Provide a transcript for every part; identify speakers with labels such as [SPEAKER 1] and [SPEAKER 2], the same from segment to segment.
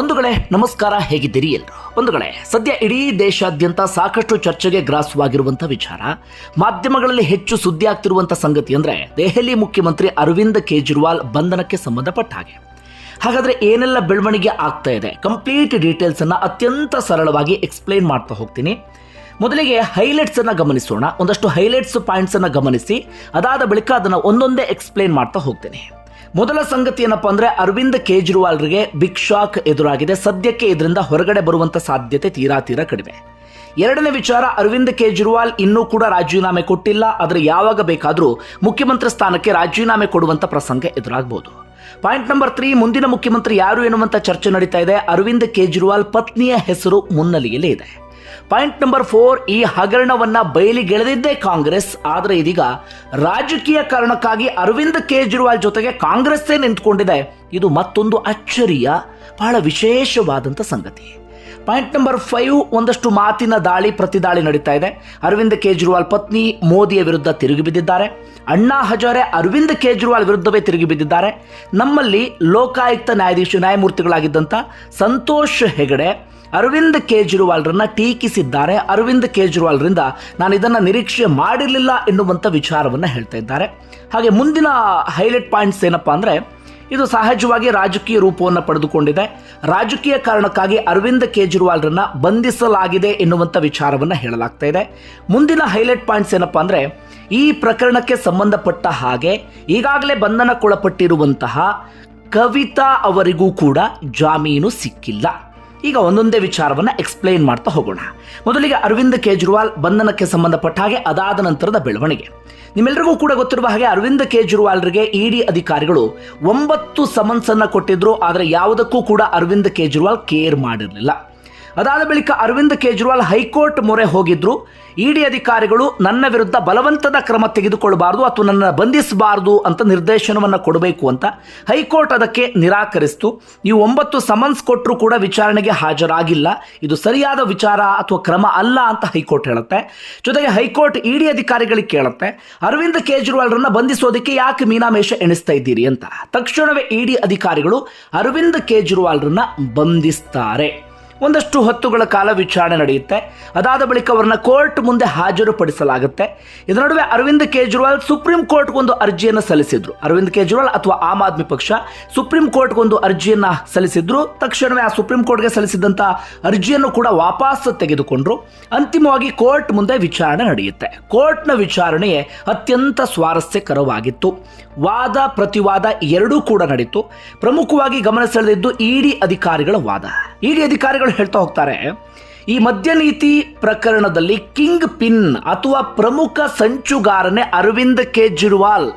[SPEAKER 1] ಬಂಧುಗಳೇ, ನಮಸ್ಕಾರ, ಹೇಗಿದ್ದೀರಿ ಎಲ್ರು? ಬಂಧುಗಳೇ, ಸದ್ಯ ಇಡೀ ದೇಶಾದ್ಯಂತ ಸಾಕಷ್ಟು ಚರ್ಚೆಗೆ ಗ್ರಾಸವಾಗಿರುವಂತಹ ವಿಚಾರ. ಮಾಧ್ಯಮಗಳಲ್ಲಿ ಹೆಚ್ಚು ಸುದ್ದಿ ಆಗ್ತಿರುವಂತಹ ಸಂಗತಿ ಅಂದ್ರೆ ದೆಹಲಿ ಮುಖ್ಯಮಂತ್ರಿ ಅರವಿಂದ್ ಕೇಜ್ರಿವಾಲ್ ಬಂಧನಕ್ಕೆ ಸಂಬಂಧಪಟ್ಟ ಹಾಗೆ. ಹಾಗಾದ್ರೆ ಏನೆಲ್ಲ ಬೆಳವಣಿಗೆ ಆಗ್ತಾ ಇದೆ? ಕಂಪ್ಲೀಟ್ ಡೀಟೇಲ್ಸ್ ಅನ್ನ ಅತ್ಯಂತ ಸರಳವಾಗಿ ಎಕ್ಸ್ಪ್ಲೈನ್ ಮಾಡ್ತಾ ಹೋಗ್ತೀನಿ. ಮೊದಲಿಗೆ ಹೈಲೈಟ್ಸ್ ಅನ್ನ ಗಮನಿಸೋಣ. ಒಂದಷ್ಟು ಹೈಲೈಟ್ಸ್ ಪಾಯಿಂಟ್ಸ್ ಅನ್ನ ಗಮನಿಸಿ, ಅದಾದ ಬಳಿಕ ಅದನ್ನ ಒಂದೊಂದೇ ಎಕ್ಸ್ಪ್ಲೈನ್ ಮಾಡ್ತಾ ಹೋಗ್ತೇನೆ. ಮೊದಲ ಸಂಗತಿ ಏನಪ್ಪ ಅಂದ್ರೆ ಅರವಿಂದ್ ಕೇಜ್ರಿವಾಲ್ರಿಗೆ ಬಿಗ್ ಶಾಕ್ ಎದುರಾಗಿದೆ. ಸದ್ಯಕ್ಕೆ ಇದರಿಂದ ಹೊರಗಡೆ ಬರುವಂತ ಸಾಧ್ಯತೆ ತೀರಾ ತೀರಾ ಕಡಿಮೆ. ಎರಡನೇ ವಿಚಾರ, ಅರವಿಂದ್ ಕೇಜ್ರಿವಾಲ್ ಇನ್ನೂ ಕೂಡ ರಾಜೀನಾಮೆ ಕೊಟ್ಟಿಲ್ಲ, ಆದರೆ ಯಾವಾಗ ಬೇಕಾದರೂ ಮುಖ್ಯಮಂತ್ರಿ ಸ್ಥಾನಕ್ಕೆ ರಾಜೀನಾಮೆ ಕೊಡುವಂತ ಪ್ರಸಂಗ ಎದುರಾಗಬಹುದು ಪಾಯಿಂಟ್ ನಂಬರ್ ತ್ರೀ, ಮುಂದಿನ ಮುಖ್ಯಮಂತ್ರಿ ಯಾರು ಎನ್ನುವಂತ ಚರ್ಚೆ ನಡೀತಾ ಇದೆ. ಅರವಿಂದ್ ಕೇಜ್ರಿವಾಲ್ ಪತ್ನಿಯ ಹೆಸರು ಮುನ್ನೆಲೆಯಲ್ಲಿ ಇದೆ. ಪಾಯಿಂಟ್ ನಂಬರ್ ಫೋರ್ ಈ ಹಗರಣವನ್ನ ಬಯಲಿಗೆಳೆದಿದ್ದೇ ಕಾಂಗ್ರೆಸ್. ಆದರೆ ಇದೀಗ ರಾಜಕೀಯ ಕಾರಣಕ್ಕಾಗಿ ಅರವಿಂದ್ ಕೇಜ್ರಿವಾಲ್ ಜೊತೆಗೆ ಕಾಂಗ್ರೆಸ್ಸೇ ನಿಂತ್ಕೊಂಡಿದೆ. ಇದು ಮತ್ತೊಂದು ಅಚ್ಚರಿಯ, ಬಹಳ ವಿಶೇಷವಾದಂಥ ಸಂಗತಿ. ಪಾಯಿಂಟ್ ನಂಬರ್ ಫೈವ್ ಒಂದಷ್ಟು ಮಾತಿನ ದಾಳಿ ಪ್ರತಿದಾಳಿ ನಡೀತಾ ಇದೆ. ಅರವಿಂದ್ ಕೇಜ್ರಿವಾಲ್ ಪತ್ನಿ ಮೋದಿಯ ವಿರುದ್ಧ ತಿರುಗಿ ಬಿದ್ದಿದ್ದಾರೆ. ಅಣ್ಣಾ ಹಜಾರೆ ಅರವಿಂದ್ ಕೇಜ್ರಿವಾಲ್ ವಿರುದ್ಧವೇ ತಿರುಗಿ ಬಿದ್ದಿದ್ದಾರೆ. ನಮ್ಮಲ್ಲಿ ಲೋಕಾಯುಕ್ತ ನ್ಯಾಯಾಧೀಶ ನ್ಯಾಯಮೂರ್ತಿಗಳಾಗಿದ್ದಂಥ ಸಂತೋಷ್ ಹೆಗಡೆ ಅರವಿಂದ್ ಕೇಜ್ರಿವಾಲ್ರನ್ನ ಟೀಕಿಸಿದ್ದಾರೆ. ಅರವಿಂದ್ ಕೇಜ್ರಿವಾಲ್ರಿಂದ ನಾನು ಇದನ್ನು ನಿರೀಕ್ಷೆ ಮಾಡಿರಲಿಲ್ಲ ಎನ್ನುವಂಥ ವಿಚಾರವನ್ನ ಹೇಳ್ತಾ ಇದ್ದಾರೆ. ಹಾಗೆ ಮುಂದಿನ ಹೈಲೈಟ್ ಪಾಯಿಂಟ್ಸ್ ಏನಪ್ಪಾ ಅಂದ್ರೆ ಇದು ಸಹಜವಾಗಿ ರಾಜಕೀಯ ರೂಪವನ್ನು ಪಡೆದುಕೊಂಡಿದೆ. ರಾಜಕೀಯ ಕಾರಣಕ್ಕಾಗಿ ಅರವಿಂದ್ ಕೇಜ್ರಿವಾಲ್ರನ್ನ ಬಂಧಿಸಲಾಗಿದೆ ಎನ್ನುವಂಥ ವಿಚಾರವನ್ನು ಹೇಳಲಾಗ್ತಾ ಇದೆ. ಮುಂದಿನ ಹೈಲೈಟ್ ಪಾಯಿಂಟ್ಸ್ ಏನಪ್ಪ ಅಂದರೆ, ಈ ಪ್ರಕರಣಕ್ಕೆ ಸಂಬಂಧಪಟ್ಟ ಹಾಗೆ ಈಗಾಗಲೇ ಬಂಧನಕ್ಕೊಳಪಟ್ಟಿರುವಂತಹ ಕವಿತಾ ಅವರಿಗೂ ಕೂಡ ಜಾಮೀನು ಸಿಕ್ಕಿಲ್ಲ. ಈಗ ಒಂದೊಂದೇ ವಿಚಾರವನ್ನ ಎಕ್ಸ್ಪ್ಲೈನ್ ಮಾಡ್ತಾ ಹೋಗೋಣ. ಮೊದಲಿಗೆ ಅರವಿಂದ್ ಕೇಜ್ರಿವಾಲ್ ಬಂಧನಕ್ಕೆ ಸಂಬಂಧಪಟ್ಟ ಹಾಗೆ ಅದಾದ ನಂತರದ ಬೆಳವಣಿಗೆ. ನಿಮ್ಮೆಲ್ಲರಿಗೂ ಕೂಡ ಗೊತ್ತಿರುವ ಹಾಗೆ ಅರವಿಂದ್ ಕೇಜ್ರಿವಾಲ್ರಿಗೆ ಇಡಿ ಅಧಿಕಾರಿಗಳು ಒಂಬತ್ತು ಸಮನ್ಸ್ ಅನ್ನ ಕೊಟ್ಟಿದ್ರು, ಆದರೆ ಯಾವುದಕ್ಕೂ ಕೂಡ ಅರವಿಂದ್ ಕೇಜ್ರಿವಾಲ್ ಕೇರ್ ಮಾಡಿರಲಿಲ್ಲ. ಅದಾದ ಬಳಿಕ ಅರವಿಂದ್ ಕೇಜ್ರಿವಾಲ್ ಹೈಕೋರ್ಟ್ ಮೊರೆ ಹೋಗಿದ್ರು. ಇಡಿ ಅಧಿಕಾರಿಗಳು ನನ್ನ ವಿರುದ್ಧ ಬಲವಂತದ ಕ್ರಮ ತೆಗೆದುಕೊಳ್ಳಬಾರದು ಅಥವಾ ನನ್ನ ಬಂಧಿಸಬಾರದು ಅಂತ ನಿರ್ದೇಶನವನ್ನು ಕೊಡಬೇಕು ಅಂತ ಹೈಕೋರ್ಟ್ ಅದಕ್ಕೆ ನಿರಾಕರಿಸಿತು. ಈ ಒಂಬತ್ತು ಸಮನ್ಸ್ ಕೊಟ್ಟರು ಕೂಡ ವಿಚಾರಣೆಗೆ ಹಾಜರಾಗಿಲ್ಲ. ಇದು ಸರಿಯಾದ ವಿಚಾರ ಅಥವಾ ಕ್ರಮ ಅಲ್ಲ ಅಂತ ಹೈಕೋರ್ಟ್ ಹೇಳುತ್ತೆ. ಜೊತೆಗೆ ಹೈಕೋರ್ಟ್ ಇಡಿ ಅಧಿಕಾರಿಗಳಿಗೆ ಕೇಳುತ್ತೆ, ಅರವಿಂದ್ ಕೇಜ್ರಿವಾಲ್ರನ್ನ ಬಂಧಿಸೋದಕ್ಕೆ ಯಾಕೆ ಮೀನಾಮೇಷ ಎಣಿಸ್ತಾ ಇದ್ದೀರಿ? ಅಂತ. ತಕ್ಷಣವೇ ಇಡಿ ಅಧಿಕಾರಿಗಳು ಅರವಿಂದ್ ಕೇಜ್ರಿವಾಲ್ರನ್ನ ಬಂಧಿಸ್ತಾರೆ. ಒಂದಷ್ಟು ಹೊತ್ತುಗಳ ಕಾಲ ವಿಚಾರಣೆ ನಡೆಯುತ್ತೆ. ಅದಾದ ಬಳಿಕ ಅವರನ್ನ ಕೋರ್ಟ್ ಮುಂದೆ ಹಾಜರುಪಡಿಸಲಾಗುತ್ತೆ. ಇದರ ನಡುವೆ ಅರವಿಂದ್ ಕೇಜ್ರಿವಾಲ್ ಸುಪ್ರೀಂ ಕೋರ್ಟ್ಗೊಂದು ಅರ್ಜಿಯನ್ನು ಸಲ್ಲಿಸಿದ್ರು. ಅರವಿಂದ್ ಕೇಜ್ರಿವಾಲ್ ಅಥವಾ ಆಮ್ ಆದ್ಮಿ ಪಕ್ಷ ಸುಪ್ರೀಂ ಕೋರ್ಟ್ಗೊಂದು ಅರ್ಜಿಯನ್ನ ಸಲ್ಲಿಸಿದ್ರು. ತಕ್ಷಣವೇ ಆ ಸುಪ್ರೀಂ ಕೋರ್ಟ್ಗೆ ಸಲ್ಲಿಸಿದಂತ ಅರ್ಜಿಯನ್ನು ಕೂಡ ವಾಪಸ್ ತೆಗೆದುಕೊಂಡ್ರು. ಅಂತಿಮವಾಗಿ ಕೋರ್ಟ್ ಮುಂದೆ ವಿಚಾರಣೆ ನಡೆಯುತ್ತೆ. ಕೋರ್ಟ್ನ ವಿಚಾರಣೆಯೇ ಅತ್ಯಂತ ಸ್ವಾರಸ್ಯಕರವಾಗಿತ್ತು. ವಾದ, ಪ್ರತಿವಾದ ಎರಡೂ ಕೂಡ ನಡೀತು. ಪ್ರಮುಖವಾಗಿ ಗಮನ ಸೆಳೆದಿದ್ದು ಇಡಿ ಅಧಿಕಾರಿಗಳ ವಾದ. ಇಡಿ ಅಧಿಕಾರಿಗಳು ಹೇಳ್ತಾ ಹೋಗ್ತಾರೆ, ಈ ಮದ್ಯನೀತಿ ಪ್ರಕರಣದಲ್ಲಿ ಕಿಂಗ್ ಪಿನ್ ಅಥವಾ ಪ್ರಮುಖ ಸಂಚುಗಾರನೇ ಅರವಿಂದ್ ಕೇಜ್ರಿವಾಲ್.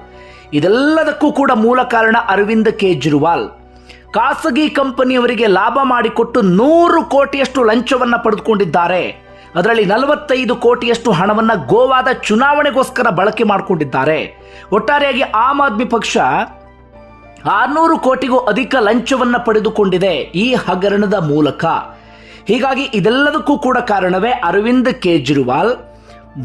[SPEAKER 1] ಇದೆಲ್ಲದಕ್ಕೂ ಕೂಡ ಮೂಲ ಕಾರಣ ಅರವಿಂದ್ ಕೇಜ್ರಿವಾಲ್. ಖಾಸಗಿ ಕಂಪನಿಯವರಿಗೆ ಲಾಭ ಮಾಡಿಕೊಟ್ಟು ನೂರು ಕೋಟಿಯಷ್ಟು ಲಂಚವನ್ನು ಪಡೆದುಕೊಂಡಿದ್ದಾರೆ. ಅದರಲ್ಲಿ ನಲವತ್ತೈದು ಕೋಟಿಯಷ್ಟು ಹಣವನ್ನು ಗೋವಾದ ಚುನಾವಣೆಗೋಸ್ಕರ ಬಳಕೆ ಮಾಡಿಕೊಂಡಿದ್ದಾರೆ. ಒಟ್ಟಾರೆಯಾಗಿ ಆಮ್ ಆದ್ಮಿ ಪಕ್ಷ ಆರ್ನೂರು ಕೋಟಿಗೂ ಅಧಿಕ ಲಂಚವನ್ನು ಪಡೆದುಕೊಂಡಿದೆ ಈ ಹಗರಣದ ಮೂಲಕ. ಹೀಗಾಗಿ ಇದೆಲ್ಲದಕ್ಕೂ ಕೂಡ ಕಾರಣವೇ ಅರವಿಂದ್ ಕೇಜ್ರಿವಾಲ್.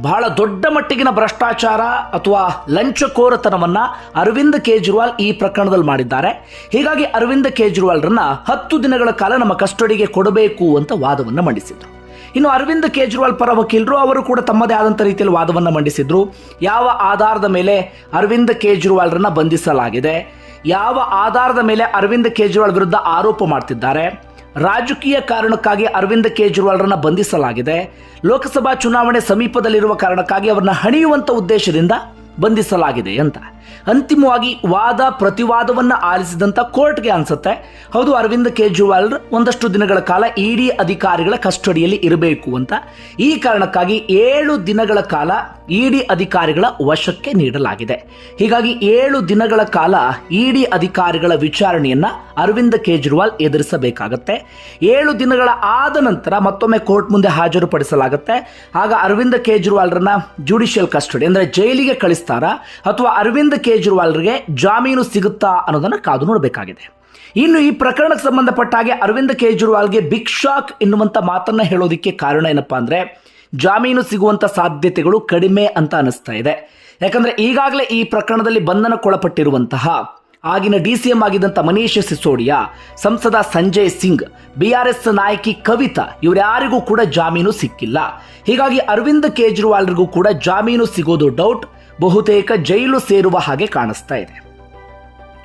[SPEAKER 1] ಬಹಳ ದೊಡ್ಡ ಮಟ್ಟಿಗಿನ ಭ್ರಷ್ಟಾಚಾರ ಅಥವಾ ಲಂಚಕೋರತನವನ್ನು ಅರವಿಂದ್ ಕೇಜ್ರಿವಾಲ್ ಈ ಪ್ರಕರಣದಲ್ಲಿ ಮಾಡಿದ್ದಾರೆ. ಹೀಗಾಗಿ ಅರವಿಂದ್ ಕೇಜ್ರಿವಾಲ್ರನ್ನ ಹತ್ತು ದಿನಗಳ ಕಾಲ ನಮ್ಮ ಕಸ್ಟಡಿಗೆ ಕೊಡಬೇಕು ಅಂತ ವಾದವನ್ನು ಮಂಡಿಸಿದರು. ಇನ್ನು ಅರವಿಂದ್ ಕೇಜ್ರಿವಾಲ್ ಪರ ವಕೀಲರು ಅವರು ಕೂಡ ತಮ್ಮದೇ ಆದಂಥ ರೀತಿಯಲ್ಲಿ ವಾದವನ್ನು ಮಂಡಿಸಿದರು. ಯಾವ ಆಧಾರದ ಮೇಲೆ ಅರವಿಂದ್ ಕೇಜ್ರಿವಾಲ್ರನ್ನ ಬಂಧಿಸಲಾಗಿದೆ? ಯಾವ ಆಧಾರದ ಮೇಲೆ ಅರವಿಂದ್ ಕೇಜ್ರಿವಾಲ್ ವಿರುದ್ಧ ಆರೋಪ ಮಾಡ್ತಿದ್ದಾರೆ? ರಾಜಕೀಯ ಕಾರಣಕ್ಕಾಗಿ ಅರವಿಂದ್ ಕೇಜ್ರಿವಾಲ್ರನ್ನ ಬಂಧಿಸಲಾಗಿದೆ. ಲೋಕಸಭಾ ಚುನಾವಣೆ ಸಮೀಪದಲ್ಲಿರುವ ಕಾರಣಕ್ಕಾಗಿ ಅವರನ್ನ ಹಣಿಯುವಂತ ಉದ್ದೇಶದಿಂದ ಬಂಧಿಸಲಾಗಿದೆ ಅಂತ. ಅಂತಿಮವಾಗಿ ವಾದ ಪ್ರತಿವಾದವನ್ನು ಆಲಿಸಿದಂತ ಕೋರ್ಟ್ಗೆ ಅನ್ಸುತ್ತೆ. ಹೌದು ಅರವಿಂದ್ ಕೇಜ್ರಿವಾಲ್ ಒಂದಷ್ಟು ದಿನಗಳ ಕಾಲ ಇಡಿ ಅಧಿಕಾರಿಗಳ ಕಸ್ಟಡಿಯಲ್ಲಿ ಇರಬೇಕು ಅಂತ. ಈ ಕಾರಣಕ್ಕಾಗಿ ಏಳು ದಿನಗಳ ಕಾಲ ಇಡಿ ಅಧಿಕಾರಿಗಳ ವಶಕ್ಕೆ ನೀಡಲಾಗಿದೆ. ಹೀಗಾಗಿ ಏಳು ದಿನಗಳ ಕಾಲ ಇಡಿ ಅಧಿಕಾರಿಗಳ ವಿಚಾರಣೆಯನ್ನ ಅರವಿಂದ್ ಕೇಜ್ರಿವಾಲ್ ಎದುರಿಸಬೇಕಾಗತ್ತೆ. ಏಳು ದಿನಗಳ ಆದ ನಂತರ ಮತ್ತೊಮ್ಮೆ ಕೋರ್ಟ್ ಮುಂದೆ ಹಾಜರುಪಡಿಸಲಾಗುತ್ತೆ. ಆಗ ಅರವಿಂದ್ ಕೇಜ್ರಿವಾಲ್ರನ್ನ ಜುಡಿಷಿಯಲ್ ಕಸ್ಟಡಿ, ಅಂದ್ರೆ ಜೈಲಿಗೆ ಕಳಿಸ್ತಾರಾ ಅಥವಾ ಅರವಿಂದ್ ಕೇಜ್ರಿವಾಲ್ರಿಗೆ ಜಾಮೀನು ಸಿಗುತ್ತಾ ಅನ್ನೋದನ್ನ ಕಾದು ನೋಡಬೇಕಾಗಿದೆ. ಇನ್ನು ಈ ಪ್ರಕರಣಕ್ಕೆ ಸಂಬಂಧಪಟ್ಟ ಹಾಗೆ ಅರವಿಂದ್ ಕೇಜ್ರಿವಾಲ್ಗೆ ಬಿಗ್ ಶಾಕ್ ಎನ್ನುವಂತ ಮಾತನ್ನ ಹೇಳೋದಕ್ಕೆ ಕಾರಣ ಏನಪ್ಪಾ ಅಂದ್ರೆ, ಜಾಮೀನು ಸಿಗುವಂತ ಸಾಧ್ಯತೆಗಳು ಕಡಿಮೆ ಅಂತ ಅನಿಸ್ತಾ ಇದೆ. ಯಾಕಂದ್ರೆ ಈಗಾಗಲೇ ಈ ಪ್ರಕರಣದಲ್ಲಿ ಬಂಧನಕ್ಕೊಳಪಟ್ಟಿರುವಂತಹ ಆಗಿನ ಡಿ ಸಿ ಎಂ ಆಗಿದ್ದಂಥ ಮನೀಶ್ ಸಿಸೋಡಿಯಾ, ಸಂಸದ ಸಂಜಯ್ ಸಿಂಗ್ ಬಿಆರ್ಎಸ್ ನಾಯಕಿ ಕವಿತಾ ಇವರ್ಯಾರಿಗೂ ಕೂಡ ಜಾಮೀನು ಸಿಕ್ಕಿಲ್ಲ. ಹೀಗಾಗಿ ಅರವಿಂದ್ ಕೇಜ್ರಿವಾಲ್ರಿಗೂ ಕೂಡ ಜಾಮೀನು ಸಿಗೋದು ಡೌಟ್ ಬಹುತೇಕ ಜೈಲು ಸೇರುವ ಹಾಗೆ ಕಾಣಿಸ್ತಾ ಇದೆ.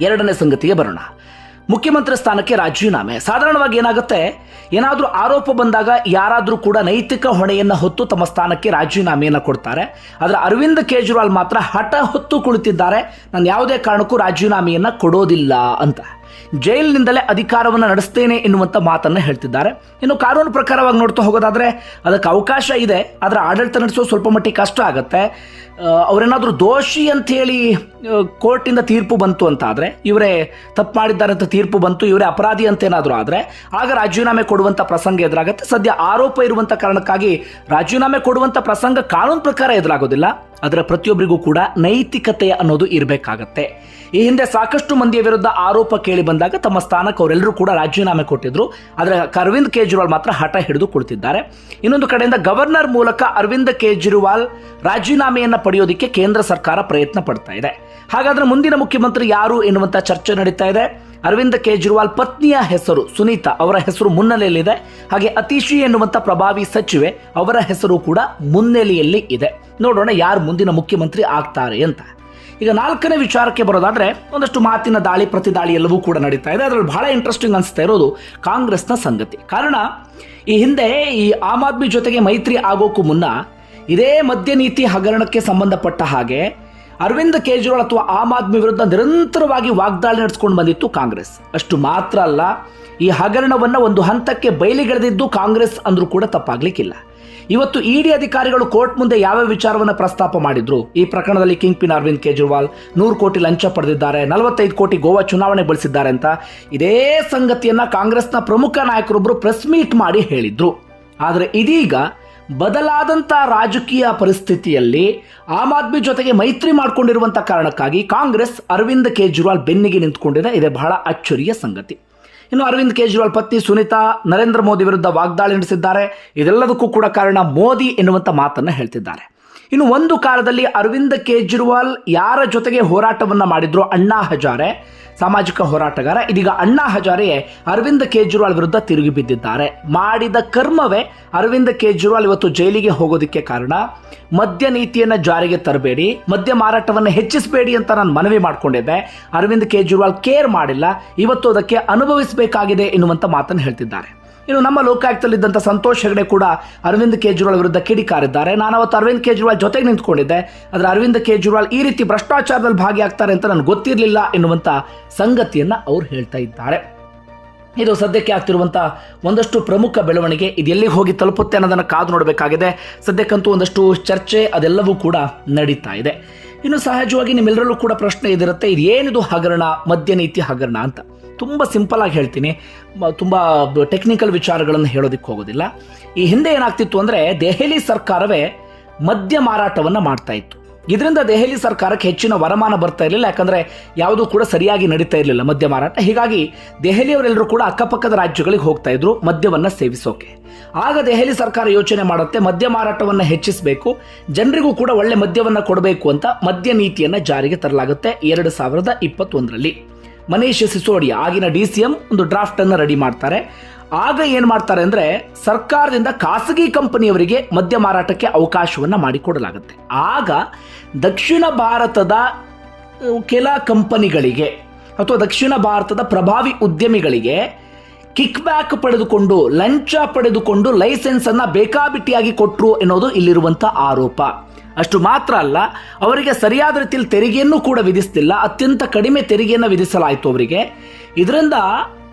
[SPEAKER 1] ಎರಡನೇ ಸಂಗತಿಗೆ ಬರೋಣ. ಮುಖ್ಯಮಂತ್ರಿ ಸ್ಥಾನಕ್ಕೆ ರಾಜೀನಾಮೆ. ಸಾಧಾರಣವಾಗಿ ಏನಾಗುತ್ತೆ? ಏನಾದರೂ ಆರೋಪ ಬಂದಾಗ ಯಾರಾದರೂ ಕೂಡ ನೈತಿಕ ಹೊಣೆಯನ್ನು ಹೊತ್ತು ತಮ್ಮ ಸ್ಥಾನಕ್ಕೆ ರಾಜೀನಾಮೆಯನ್ನು ಕೊಡ್ತಾರೆ. ಆದರೆ ಅರವಿಂದ್ ಕೇಜ್ರಿವಾಲ್ ಮಾತ್ರ ಹಠ ಹೊತ್ತು ಕುಳಿತಿದ್ದಾರೆ. ನಾನು ಯಾವುದೇ ಕಾರಣಕ್ಕೂ ರಾಜೀನಾಮೆಯನ್ನು ಕೊಡೋದಿಲ್ಲ ಅಂತ. ಜೈಲಿನಿಂದಲೇ ಅಧಿಕಾರವನ್ನು ನಡೆಸ್ತೇನೆ ಎನ್ನುವಂಥ ಮಾತನ್ನು ಹೇಳ್ತಿದ್ದಾರೆ. ಇನ್ನು ಕಾನೂನು ಪ್ರಕಾರವಾಗಿ ನೋಡ್ತಾ ಹೋಗೋದಾದ್ರೆ ಅದಕ್ಕೆ ಅವಕಾಶ ಇದೆ, ಆದರೆ ಆಡಳಿತ ನಡೆಸೋದು ಸ್ವಲ್ಪ ಮಟ್ಟಿಗೆ ಕಷ್ಟ ಆಗುತ್ತೆ. ಅವರೇನಾದರೂ ದೋಷಿ ಅಂತ ಹೇಳಿ ಕೋರ್ಟಿಂದ ತೀರ್ಪು ಬಂತು ಅಂತ ಇವರೇ ತಪ್ಪು ಮಾಡಿದ್ದಾರೆ ಅಂತ ತೀರ್ಪು ಬಂತು, ಇವರೇ ಅಪರಾಧಿ ಅಂತ ಏನಾದರೂ ಆದರೆ, ಆಗ ರಾಜೀನಾಮೆ ಕೊಡುವಂಥ ಪ್ರಸಂಗ ಎದುರಾಗುತ್ತೆ. ಸದ್ಯ ಆರೋಪ ಇರುವಂಥ ಕಾರಣಕ್ಕಾಗಿ ರಾಜೀನಾಮೆ ಕೊಡುವಂಥ ಪ್ರಸಂಗ ಕಾನೂನು ಪ್ರಕಾರ ಎದುರಾಗೋದಿಲ್ಲ. ಅದರ ಪ್ರತಿಯೊಬ್ಬರಿಗೂ ಕೂಡ ನೈತಿಕತೆ ಅನ್ನೋದು ಇರಬೇಕಾಗತ್ತೆ. ಈ ಹಿಂದೆ ಸಾಕಷ್ಟು ಮಂದಿಯ ವಿರುದ್ಧ ಆರೋಪ ಕೇಳಿ ಬಂದಾಗ ತಮ್ಮ ಸ್ಥಾನಕ್ಕೆ ಅವರೆಲ್ಲರೂ ಕೂಡ ರಾಜೀನಾಮೆ ಕೊಟ್ಟಿದ್ರು. ಆದರೆ ಅರವಿಂದ್ ಕೇಜ್ರಿವಾಲ್ ಮಾತ್ರ ಹಠ ಹಿಡಿದು ಕುಳಿತಿದ್ದಾರೆ. ಇನ್ನೊಂದು ಕಡೆಯಿಂದ ಗವರ್ನರ್ ಮೂಲಕ ಅರವಿಂದ್ ಕೇಜ್ರಿವಾಲ್ ರಾಜೀನಾಮೆಯನ್ನು ಪಡೆಯೋದಕ್ಕೆ ಕೇಂದ್ರ ಸರ್ಕಾರ ಪ್ರಯತ್ನ ಪಡ್ತಾ ಇದೆ. ಹಾಗಾದ್ರೆ ಮುಂದಿನ ಮುಖ್ಯಮಂತ್ರಿ ಯಾರು ಎನ್ನುವಂಥ ಚರ್ಚೆ ನಡೀತಾ ಇದೆ. ಅರವಿಂದ್ ಕೇಜ್ರಿವಾಲ್ ಪತ್ನಿಯ ಹೆಸರು ಸುನೀತಾ ಅವರ ಹೆಸರು ಮುನ್ನೆಲೆಯಲ್ಲಿದೆ. ಹಾಗೆ ಅತೀಶಿ ಎನ್ನುವಂತ ಪ್ರಭಾವಿ ಸಚಿವೆ ಅವರ ಹೆಸರು ಕೂಡ ಮುನ್ನೆಲೆಯಲ್ಲಿ ಇದೆ. ನೋಡೋಣ ಯಾರು ಮುಂದಿನ ಮುಖ್ಯಮಂತ್ರಿ ಆಗ್ತಾರೆ ಅಂತ. ಈಗ ನಾಲ್ಕನೇ ವಿಚಾರಕ್ಕೆ ಬರೋದಾದ್ರೆ, ಒಂದಷ್ಟು ಮಾತಿನ ದಾಳಿ ಪ್ರತಿದಾಳಿ ಎಲ್ಲವೂ ಕೂಡ ನಡೀತಾ ಇದೆ. ಅದರಲ್ಲಿ ಬಹಳ ಇಂಟ್ರೆಸ್ಟಿಂಗ್ ಅನಿಸ್ತಾ ಇರೋದು ಕಾಂಗ್ರೆಸ್ನ ಸಂಗತಿ. ಕಾರಣ, ಈ ಹಿಂದೆ ಈ ಆಮ್ ಆದ್ಮಿ ಜೊತೆಗೆ ಮೈತ್ರಿ ಆಗೋಕ್ಕೂ ಮುನ್ನ ಇದೇ ಮದ್ಯ ನೀತಿ ಹಗರಣಕ್ಕೆ ಸಂಬಂಧಪಟ್ಟ ಹಾಗೆ ಅರವಿಂದ್ ಕೇಜ್ರಿವಾಲ್ ಅಥವಾ ಆಮ್ ಆದ್ಮಿ ವಿರುದ್ಧ ನಿರಂತರವಾಗಿ ವಾಗ್ದಾಳಿ ನಡೆಸ್ಕೊಂಡು ಬಂದಿತ್ತು ಕಾಂಗ್ರೆಸ್. ಅಷ್ಟು ಮಾತ್ರ ಅಲ್ಲ, ಈ ಹಗರಣವನ್ನು ಒಂದು ಹಂತಕ್ಕೆ ಬಯಲಿಗೆಳೆದಿದ್ದು ಕಾಂಗ್ರೆಸ್ ಅಂದರೂ ಕೂಡ ತಪ್ಪಾಗಲಿಕ್ಕಿಲ್ಲ. ಇವತ್ತು ಇಡಿ ಅಧಿಕಾರಿಗಳು ಕೋರ್ಟ್ ಮುಂದೆ ಯಾವ ವಿಚಾರವನ್ನು ಪ್ರಸ್ತಾಪ ಮಾಡಿದ್ರು? ಈ ಪ್ರಕರಣದಲ್ಲಿ ಕಿಂಗ್ ಪಿನ್ ಅರವಿಂದ್ ಕೇಜ್ರಿವಾಲ್ ನೂರು ಕೋಟಿ ಲಂಚ ಪಡೆದಿದ್ದಾರೆ, ನಲವತ್ತೈದು ಕೋಟಿ ಗೋವಾ ಚುನಾವಣೆ ಬಳಸಿದ್ದಾರೆ ಅಂತ ಇದೇ ಸಂಗತಿಯನ್ನ ಕಾಂಗ್ರೆಸ್ನ ಪ್ರಮುಖ ನಾಯಕರೊಬ್ಬರು ಪ್ರೆಸ್ ಮೀಟ್ ಮಾಡಿ ಹೇಳಿದ್ರು. ಆದರೆ ಇದೀಗ ಬದಲಾದಂಥ ರಾಜಕೀಯ ಪರಿಸ್ಥಿತಿಯಲ್ಲಿ ಆಮ್ ಆದ್ಮಿ ಜೊತೆಗೆ ಮೈತ್ರಿ ಮಾಡಿಕೊಂಡಿರುವಂಥ ಕಾರಣಕ್ಕಾಗಿ ಕಾಂಗ್ರೆಸ್ ಅರವಿಂದ್ ಕೇಜ್ರಿವಾಲ್ ಬೆನ್ನಿಗೆ ನಿಂತ್ಕೊಂಡಿದೆ. ಇದೆ ಬಹಳ ಅಚ್ಚರಿಯ ಸಂಗತಿ. ಇನ್ನು ಅರವಿಂದ್ ಕೇಜ್ರಿವಾಲ್ ಪತ್ನಿ ಸುನೀತಾ ನರೇಂದ್ರ ಮೋದಿ ವಿರುದ್ಧ ವಾಗ್ದಾಳಿ ನಡೆಸಿದ್ದಾರೆ. ಇದೆಲ್ಲದಕ್ಕೂ ಕೂಡ ಕಾರಣ ಮೋದಿ ಎನ್ನುವಂಥ ಮಾತನ್ನು ಹೇಳ್ತಿದ್ದಾರೆ. ಇನ್ನು ಒಂದು ಕಾಲದಲ್ಲಿ ಅರವಿಂದ ಕೇಜ್ರಿವಾಲ್ ಯಾರ ಜೊತೆಗೆ ಹೋರಾಟವನ್ನು ಮಾಡಿದ್ರು? ಅಣ್ಣಾ ಹಜಾರೆ, ಸಾಮಾಜಿಕ ಹೋರಾಟಗಾರ. ಇದೀಗ ಅಣ್ಣಾ ಹಜಾರೆ ಅರವಿಂದ ಕೇಜ್ರಿವಾಲ್ ವಿರುದ್ಧ ತಿರುಗಿ ಬಿದ್ದಿದ್ದಾರೆ. ಮಾಡಿದ ಕರ್ಮವೇ ಅರವಿಂದ ಕೇಜ್ರಿವಾಲ್ ಇವತ್ತು ಜೈಲಿಗೆ ಹೋಗೋದಕ್ಕೆ ಕಾರಣ. ಮದ್ಯ ನೀತಿಯನ್ನು ಜಾರಿಗೆ ತರಬೇಡಿ, ಮದ್ಯ ಮಾರಾಟವನ್ನು ಹೆಚ್ಚಿಸಬೇಡಿ ಅಂತ ನಾನು ಮನವಿ ಮಾಡಿಕೊಂಡಿದ್ದೆ. ಅರವಿಂದ್ ಕೇಜ್ರಿವಾಲ್ ಕೇರ್ ಮಾಡಿಲ್ಲ, ಇವತ್ತು ಅದಕ್ಕೆ ಅನುಭವಿಸಬೇಕಾಗಿದೆ ಎನ್ನುವಂಥ ಮಾತನ್ನು ಹೇಳ್ತಿದ್ದಾರೆ. ಇನ್ನು ನಮ್ಮ ಲೋಕಾಯುಕ್ತದಲ್ಲಿದ್ದಂಥ ಸಂತೋಷ್ ಹೆಗಡೆ ಕೂಡ ಅರವಿಂದ್ ಕೇಜ್ರಿವಾಲ್ ವಿರುದ್ಧ ಕಿಡಿಕಾರಿದ್ದಾರೆ. ನಾನು ಅವತ್ತು ಅರವಿಂದ್ ಕೇಜ್ರಿವಾಲ್ ಜೊತೆಗೆ ನಿಂತ್ಕೊಂಡಿದ್ದೆ. ಆದರೆ ಅರವಿಂದ್ ಕೇಜ್ರಿವಾಲ್ ಈ ರೀತಿ ಭ್ರಷ್ಟಾಚಾರದಲ್ಲಿ ಭಾಗಿಯಾಗ್ತಾರೆ ಅಂತ ನನಗೆ ಗೊತ್ತಿರಲಿಲ್ಲ ಎನ್ನುವಂಥ ಸಂಗತಿಯನ್ನು ಅವ್ರು ಹೇಳ್ತಾ ಇದ್ದಾರೆ. ಇದು ಸದ್ಯಕ್ಕೆ ಆಗ್ತಿರುವಂಥ ಒಂದಷ್ಟು ಪ್ರಮುಖ ಬೆಳವಣಿಗೆ ಇದು ಎಲ್ಲಿಗೆ ಹೋಗಿ ತಲುಪುತ್ತೆ ಅನ್ನೋದನ್ನು ಕಾದು ನೋಡಬೇಕಾಗಿದೆ. ಸದ್ಯಕ್ಕಂತೂ ಒಂದಷ್ಟು ಚರ್ಚೆ ಅದೆಲ್ಲವೂ ಕೂಡ ನಡೀತಾ ಇದೆ. ಇನ್ನು ಸಹಜವಾಗಿ ನಿಮ್ಮೆಲ್ಲರಲ್ಲೂ ಕೂಡ ಪ್ರಶ್ನೆ ಇದಿರುತ್ತೆ ಇದು ಏನಿದು ಹಗರಣ ಮದ್ಯ ನೀತಿ ಹಗರಣ ಅಂತ. ತುಂಬ ಸಿಂಪಲ್ ಆಗಿ ಹೇಳ್ತೀನಿ. ತುಂಬ ಟೆಕ್ನಿಕಲ್ ವಿಚಾರಗಳನ್ನು ಹೇಳೋದಕ್ಕೆ ಹೋಗೋದಿಲ್ಲ. ಈ ಹಿಂದೆ ಏನಾಗ್ತಿತ್ತು ಅಂದರೆ ದೆಹಲಿ ಸರ್ಕಾರವೇ ಮದ್ಯ ಮಾರಾಟವನ್ನು ಮಾಡ್ತಾ ಇತ್ತು. ಇದರಿಂದ ದೆಹಲಿ ಸರ್ಕಾರಕ್ಕೆ ಹೆಚ್ಚಿನ ವರಮಾನ ಬರ್ತಾ ಇರಲಿಲ್ಲ, ಯಾಕಂದರೆ ಯಾವುದೂ ಕೂಡ ಸರಿಯಾಗಿ ನಡೀತಾ ಇರಲಿಲ್ಲ ಮದ್ಯ ಮಾರಾಟ. ಹೀಗಾಗಿ ದೆಹಲಿಯವರೆಲ್ಲರೂ ಕೂಡ ಅಕ್ಕಪಕ್ಕದ ರಾಜ್ಯಗಳಿಗೆ ಹೋಗ್ತಾ ಇದ್ರು ಮದ್ಯವನ್ನು ಸೇವಿಸೋಕೆ. ಆಗ ದೆಹಲಿ ಸರ್ಕಾರ ಯೋಚನೆ ಮಾಡುತ್ತೆ, ಮದ್ಯ ಮಾರಾಟವನ್ನು ಹೆಚ್ಚಿಸಬೇಕು, ಜನರಿಗೂ ಕೂಡ ಒಳ್ಳೆ ಮದ್ಯವನ್ನು ಕೊಡಬೇಕು ಅಂತ ಮದ್ಯ ನೀತಿಯನ್ನು ಜಾರಿಗೆ ತರಲಾಗುತ್ತೆ ಎರಡು ಸಾವಿರದ ಇಪ್ಪತ್ತೊಂದರಲ್ಲಿ. ಮನೀಶ್ ಸಿಸೋಡಿಯಾ, ಆಗಿನ ಡಿ ಸಿ ಎಂ ಒಂದು ಡ್ರಾಫ್ಟ್ ಅನ್ನು ರೆಡಿ ಮಾಡ್ತಾರೆ. ಆಗ ಏನು ಮಾಡ್ತಾರೆ ಅಂದ್ರೆ, ಸರ್ಕಾರದಿಂದ ಖಾಸಗಿ ಕಂಪನಿಯವರಿಗೆ ಮದ್ಯ ಮಾರಾಟಕ್ಕೆ ಅವಕಾಶವನ್ನು ಮಾಡಿಕೊಡಲಾಗುತ್ತೆ. ಆಗ ದಕ್ಷಿಣ ಭಾರತದ ಕೆಲ ಕಂಪನಿಗಳಿಗೆ ಅಥವಾ ದಕ್ಷಿಣ ಭಾರತದ ಪ್ರಭಾವಿ ಉದ್ಯಮಿಗಳಿಗೆ ಕಿಕ್ ಬ್ಯಾಕ್ ಪಡೆದುಕೊಂಡು, ಲಂಚ ಪಡೆದುಕೊಂಡು ಲೈಸೆನ್ಸ್ ಅನ್ನ ಬೇಕಾಬಿಟ್ಟಿಯಾಗಿ ಕೊಟ್ಟರು ಎನ್ನುವುದು ಇಲ್ಲಿರುವಂಥ ಆರೋಪ. ಅಷ್ಟು ಮಾತ್ರ ಅಲ್ಲ, ಅವರಿಗೆ ಸರಿಯಾದ ರೀತಿಯಲ್ಲಿ ತೆರಿಗೆಯನ್ನು ಕೂಡ ವಿಧಿಸ್ತಿಲ್ಲ, ಅತ್ಯಂತ ಕಡಿಮೆ ತೆರಿಗೆಯನ್ನು ವಿಧಿಸಲಾಯಿತು ಅವರಿಗೆ. ಇದರಿಂದ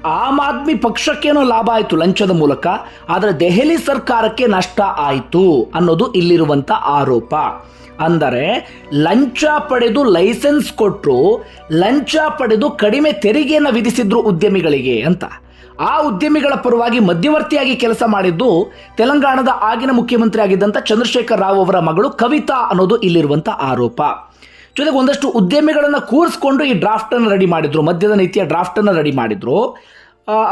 [SPEAKER 1] ಆಮ್ ಆದ್ಮಿ ಪಕ್ಷಕ್ಕೇನೋ ಲಾಭ ಆಯಿತು ಲಂಚದ ಮೂಲಕ, ಆದರೆ ದೆಹಲಿ ಸರ್ಕಾರಕ್ಕೆ ನಷ್ಟ ಆಯಿತು ಅನ್ನೋದು ಇಲ್ಲಿರುವಂಥ ಆರೋಪ. ಅಂದರೆ, ಲಂಚ ಪಡೆದು ಲೈಸೆನ್ಸ್ ಕೊಟ್ಟರು ಲಂಚ ಪಡೆದು ಕಡಿಮೆ ತೆರಿಗೆಯನ್ನು ವಿಧಿಸಿದ್ರು ಉದ್ಯಮಿಗಳಿಗೆ ಅಂತ. ಆ ಉದ್ಯಮಿಗಳ ಪರವಾಗಿ ಮಧ್ಯವರ್ತಿಯಾಗಿ ಕೆಲಸ ಮಾಡಿದ್ದು ತೆಲಂಗಾಣದ ಆಗಿನ ಮುಖ್ಯಮಂತ್ರಿ ಆಗಿದ್ದಂಥ ಚಂದ್ರಶೇಖರ್ ರಾವ್ ಅವರ ಮಗಳು ಕವಿತಾ ಅನ್ನೋದು ಇಲ್ಲಿರುವಂತ ಆರೋಪ. ಜೊತೆಗೆ ಒಂದಷ್ಟು ಉದ್ಯಮಿಗಳನ್ನು ಕೂರಿಸ್ಕೊಂಡು ಈ ಡ್ರಾಫ್ಟ್ ಅನ್ನು ರೆಡಿ ಮಾಡಿದ್ರು, ಮದ್ಯದ ನೀತಿಯ ಡ್ರಾಫ್ಟ್ ಅನ್ನು ರೆಡಿ ಮಾಡಿದ್ರು.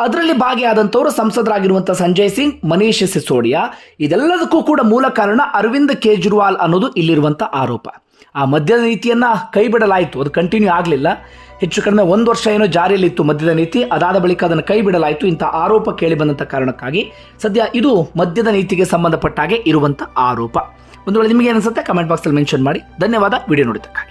[SPEAKER 1] ಅದರಲ್ಲಿ ಭಾಗಿಯಾದಂಥವರು ಸಂಸದರಾಗಿರುವಂಥ ಸಂಜಯ್ ಸಿಂಗ್, ಮನೀಶ್ ಸಿಸೋಡಿಯಾ, ಇದೆಲ್ಲದಕ್ಕೂ ಕೂಡ ಮೂಲ ಕಾರಣ ಅರವಿಂದ್ ಕೇಜ್ರಿವಾಲ್ ಅನ್ನೋದು ಇಲ್ಲಿರುವಂಥ ಆರೋಪ. ಆ ಮದ್ಯದ ನೀತಿಯನ್ನು ಕೈ ಬಿಡಲಾಯಿತು ಅದು ಕಂಟಿನ್ಯೂ ಆಗಲಿಲ್ಲ. ಹೆಚ್ಚು ಕಡಿಮೆ ಒಂದು ವರ್ಷ ಏನೋ ಜಾರಿಯಲ್ಲಿತ್ತು ಮದ್ಯದ ನೀತಿ. ಅದಾದ ಬಳಿಕ ಅದನ್ನು ಕೈ ಬಿಡಲಾಯಿತು ಇಂಥ ಆರೋಪ ಕೇಳಿ ಬಂದಂಥ ಕಾರಣಕ್ಕಾಗಿ ಸದ್ಯ ಇದು ಮದ್ಯದ ನೀತಿಗೆ ಸಂಬಂಧಪಟ್ಟ ಹಾಗೆ ಇರುವಂಥ ಆರೋಪ. ಒಂದು ವೇಳೆ ನಿಮಗೆ ಅನಿಸುತ್ತೆ ಕಮೆಂಟ್ ಬಾಕ್ಸಲ್ಲಿ ಮೆನ್ಷನ್ ಮಾಡಿ. ಧನ್ಯವಾದ. ವಿಡಿಯೋ ನೋಡಿದ್ದಕ್ಕಾಗಿ.